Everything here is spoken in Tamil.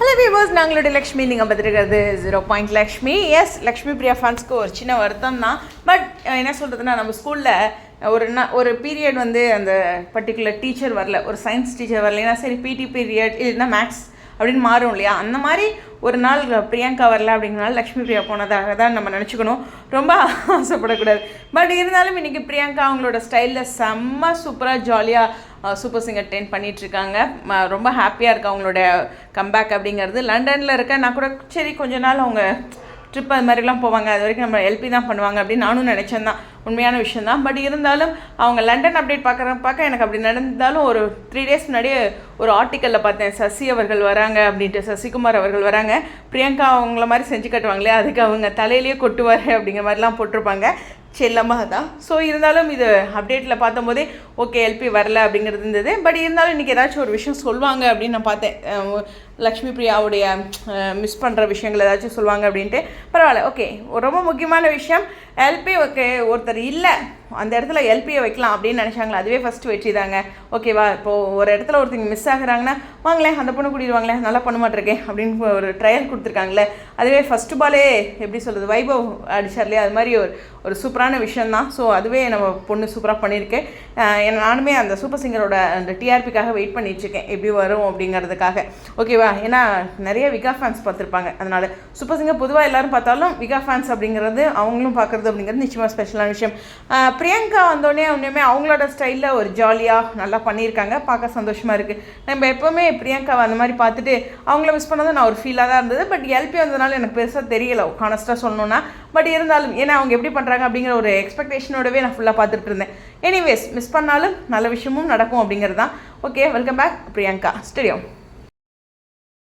ஹலோ வியூவர்ஸ் நாங்களுடைய லக்ஷ்மி நீங்கள் பார்த்துருக்கிறது zero point Lakshmi. S Lakshmi Priya ஃபேன்ஸ்க்கு ஒரு சின்ன வருத்தம் தான். பட் என்ன சொல்கிறதுனா நம்ம ஸ்கூலில் ஒரு நான் ஒரு பீரியட் வந்து அந்த பர்டிகுலர் டீச்சர் வரல. ஒரு சயின்ஸ் டீச்சர் வரலைன்னா சரி பிடி பீரியட் இல்லைன்னா மேக்ஸ் அப்படின்னு மாறும் இல்லையா? அந்த மாதிரி ஒரு நாள் பிரியங்கா வரல அப்படிங்கிறனால லக்ஷ்மி பிரியா போனதாக தான் நம்ம நினச்சிக்கணும். ரொம்ப ஆசைப்படக்கூடாது. பட் இருந்தாலும் இன்றைக்கி பிரியங்கா அவங்களோட ஸ்டைலில் செம்ம சூப்பராக ஜாலியாக சூப்பர் சிங்கர் டென் பண்ணிகிட்ருக்காங்க ரொம்ப ஹாப்பியாக இருக்குது அவங்களோட கம்பேக் அப்படிங்கிறது. லண்டனில் இருக்க நான் கூட சரி கொஞ்ச நாள் அவங்க ட்ரிப் அது மாதிரிலாம் போவாங்க. அது வரைக்கும் நம்ம எல்பி தான் பண்ணுவாங்க அப்படின்னு நானும் நினச்சேன் தான். உண்மையான விஷயம் தான். பட் இருந்தாலும் அவங்க லண்டன் அப்டேட் பார்க்குற பார்க்க எனக்கு அப்படி நடந்தாலும் ஒரு த்ரீ டேஸ் முன்னாடியே ஒரு ஆர்டிக்கலில் பார்த்தேன். சசி அவர்கள் வராங்க அப்படின்ட்டு. சசிகுமார் அவர்கள் வராங்க. பிரியங்கா அவங்கள மாதிரி செஞ்சு கட்டுவாங்களே அதுக்கு அவங்க தலையிலேயே கொட்டுவார் அப்படிங்கிற மாதிரிலாம் போட்டிருப்பாங்க. செல்லமாக தான் ஸோ இருந்தாலும் இது அப்டேட்டில் பார்த்தம்போதே ஓகே எல்பி வரல அப்படிங்கிறது இருந்தது. பட் இருந்தாலும் இன்றைக்கி ஏதாச்சும் ஒரு விஷயம் சொல்லுவாங்க அப்படின்னு நான் பார்த்தேன். லக்ஷ்மி பிரியாவுடைய மிஸ் பண்ணுற விஷயங்கள் ஏதாச்சும் சொல்லுவாங்க அப்படின்ட்டு. பரவாயில்ல ஓகே ரொம்ப முக்கியமான விஷயம். எல்பி ஓகே ஒருத்தர் இல்லை. அந்த இடத்துல எல்பியை வைக்கலாம் அப்படின்னு நினச்சாங்களா அதுவே ஃபஸ்ட்டு வெற்றி தாங்க. ஓகேவா இப்போது ஒரு இடத்துல ஒருத்தங்க மிஸ் ஆகுறாங்கன்னா வாங்களேன் அந்த பொண்ணு கூட்டிடுவாங்களே நல்லா பண்ண மாட்டிருக்கேன் அப்படின்னு ஒரு ட்ரையல் கொடுத்துருக்காங்களே அதுவே ஃபஸ்ட்டு பாலே எப்படி சொல்கிறது வைபவ் அடிச்சார் இல்லையா? அது மாதிரி ஒரு ஒரு சூப்பரான விஷயம் தான் ஸோ அதுவே நம்ம பொண்ணு சூப்பராக பண்ணியிருக்கேன் நானுமே அந்த சூப்பர் சிங்கரோட அந்த டிஆர்பிக்காக வெயிட் பண்ணிட்டுருக்கேன் எப்படி வரும் அப்படிங்கிறதுக்காக. ஓகேவா ஏன்னா நிறைய விகா ஃபேன்ஸ் பார்த்துருப்பாங்க. அதனால் சூப்பர் சிங்கர் பொதுவாக எல்லாரும் பார்த்தாலும் விகா ஃபேன்ஸ் அப்படிங்கிறது அவங்களும் பார்க்குறது அப்படிங்கிறது நிச்சயமாக ஸ்பெஷலான விஷயம். பிரியங்கா வந்தோடனே ஒன்றுமே அவங்களோட ஸ்டைலில் ஒரு ஜாலியாக நல்லா பண்ணியிருக்காங்க. பார்க்க சந்தோஷமாக இருக்குது நம்ம எப்போவுமே பிரியங்காவை அந்த மாதிரி பார்த்துட்டு அவங்கள மிஸ் பண்ணது நான் ஒரு ஃபீலாக தான் இருந்தது. பட் எல்பி வந்ததுனால எனக்கு பெருசாக தெரியல கானஸ்ட்டாக சொல்லணும்னா. பட் இருந்தாலும் ஏன்னா அவங்க எப்படி பண்ணுறாங்க அப்படிங்கிற ஒரு எக்ஸ்பெக்டேஷனோடவே நான் ஃபுல்லாக பார்த்துட்டு இருந்தேன். எனிவேஸ் மிஸ் பண்ணாலும் நல்ல விஷயமும் நடக்கும் அப்படிங்கிறது தான். Okay welcome back Priyanka. Stadium